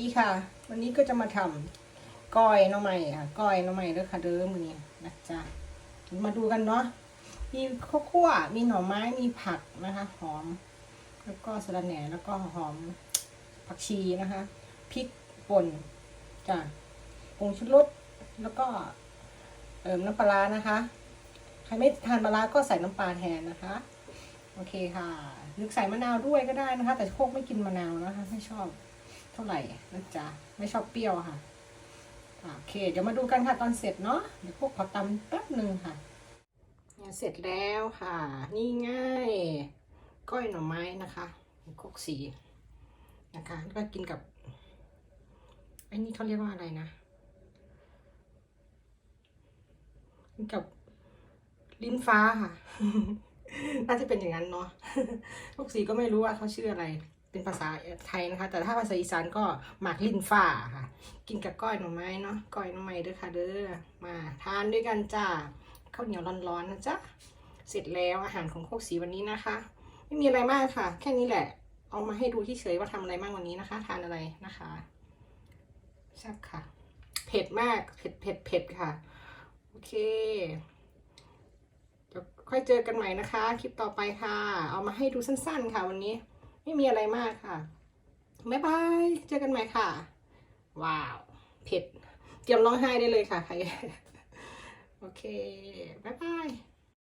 ดีค่ะ วันนี้ก็จะมาทำก้อยน้องใหม่ค่ะก้อยน้องใหม่เด้อค่ะเด้อมือนี้นะจ๊ะมาดูกันเนาะมีข้าวคั่วมีหน่อไม้มีผักนะคะหอม แล้วก็สะระแหน่แล้วก็หอมผักชีนะคะพริกป่นจ้ะผงชูรสแล้วก็เอ่มน้ำปลานะคะใครไม่ทานปลาร้าก็ใส่น้ำปลาแทนนะคะ โอเคค่ะ นึกใส่มะนาวด้วยก็ได้นะคะ แต่โคกไม่กินมะนาวนะคะไม่ชอบ เท่าไหร่นะจ๊ะไม่ชอบเปรี้ยวค่ะโอเค เดี๋ยวมาดูกันค่ะตอนเสร็จเนาะเดี๋ยวพวกขอตำแป๊บหนึ่งค่ะเนี่ยเสร็จแล้วค่ะ นี่ง่ายก้อยหน่อไม้นะคะคกสีนะคะแล้วก็กินกับไอ้นี่เขาเรียกว่าอะไรนะกินกับลิ้นฟ้าค่ะ น่าจะเป็นอย่างนั้นเนาะพวกสีก็ไม่รู้ว่าเขาชื่ออะไร เป็นภาษาไทยนะคะ แต่ถ้าภาษาอีสานก็หมากลิ้นฟ้าค่ะ กินกับก้อยหน่อไม้เนาะก้อยหน่อไม้ด้อค่ะเด้อมาทานด้วยกันจ้าข้าวเหนียวร้อนๆนะจ๊ะเสร็จแล้วอาหารของโคกสีวันนี้นะคะ ไม่มีอะไรมากค่ะ แค่นี้แหละ เอามาให้ดูที่เฉยว่าทำอะไรบ้างวันนี้นะคะ ทานอะไรนะคะแซ่บค่ะ เผ็ดมากเผ็ดเผ็ดเผ็ดค่ะ โอเคเดี๋ยวค่อยเจอกันใหม่นะคะ คลิปต่อไปค่ะ เอามาให้ดูสั้นๆค่ะวันนี้ ไม่มีอะไรมากค่ะบ๊ายบาย เจอกันใหม่ค่ะ ว้าว เผ็ด เตรียมร้องไห้ได้เลยค่ะใคร โอเค บ๊ายบาย